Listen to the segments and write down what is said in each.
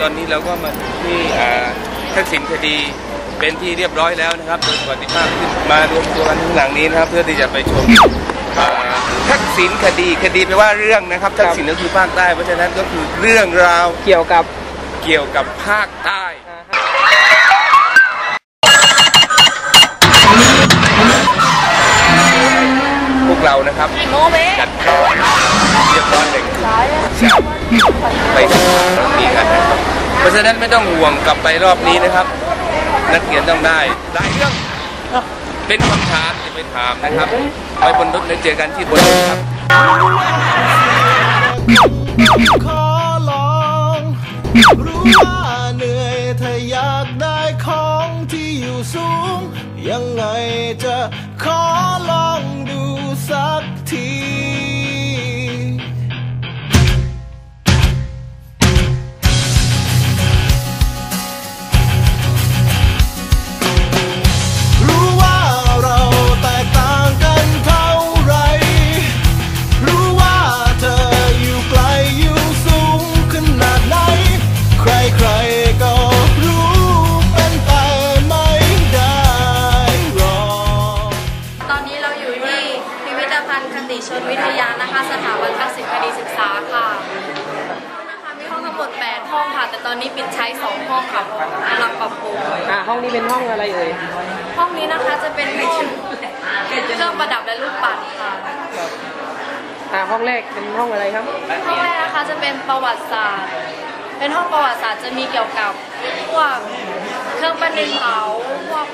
ตอนนี้เราก็มาที่อ่าทักษิณคดีเป็นที่เรียบร้อยแล้วนะครับโดยสวัสดิภาพที่มารวมตัวกันที่หลังนี้นะครับ เพื่อที่จะไปชมอ่าทักษิณคดีคดีแปลว่าเรื่องนะครับทักษิณก็คือภาคใต้เพราะฉะนั้นก็คือเรื่องราวเกี่ยวกับเกี่ยวกับภาคใต้พวกเรานะครับโมเมจัดเรียบร้อยเลยไปนี่กันนะครับ เพราะฉะนั้นไม่ต้องห่วงกลับไปรอบนี้นะครับ นักเขียนต้องได้หลายเรื่องเป็นคำถามจะไปถามนะครับไว้บนรถแล้วเจอกันที่บนรถครับขอลองรู้ว่าเหนื่อยถ้าอยากได้ของที่อยู่สูง ยังไงจะขอลองดูสักที ชนวิทยานะคะ สถาบันทักษิณคดีศึกษาค่ะนะคะมีห้องทั้งหมด8ห้องค่ะ แต่ตอนนี้ปิดใช้ 2 ห้องค่ะเพราะกำลังปรับปรุงอ่าห้องนี้เป็นห้องอะไรเอ่ย ห้องนี้นะคะจะเป็นห้องเครื่องประดับและลูกปัดค่ะอ่าห้องแรกเป็นห้องอะไรครับ ห้องแรกนะคะจะเป็นประวัติศาสตร์ เป็นห้องประวัติศาสตร์จะมีเกี่ยวกับพวกเครื่องประดิษฐ์เผาพวกประวัติไ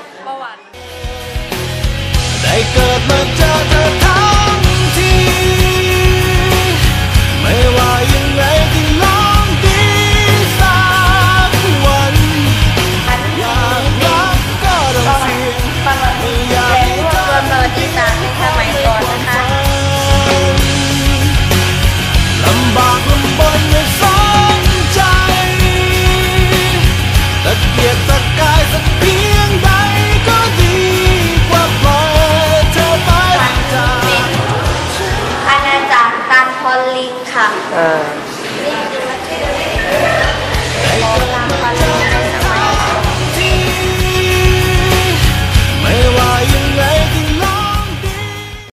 ด้เกิ อลิงค่ะ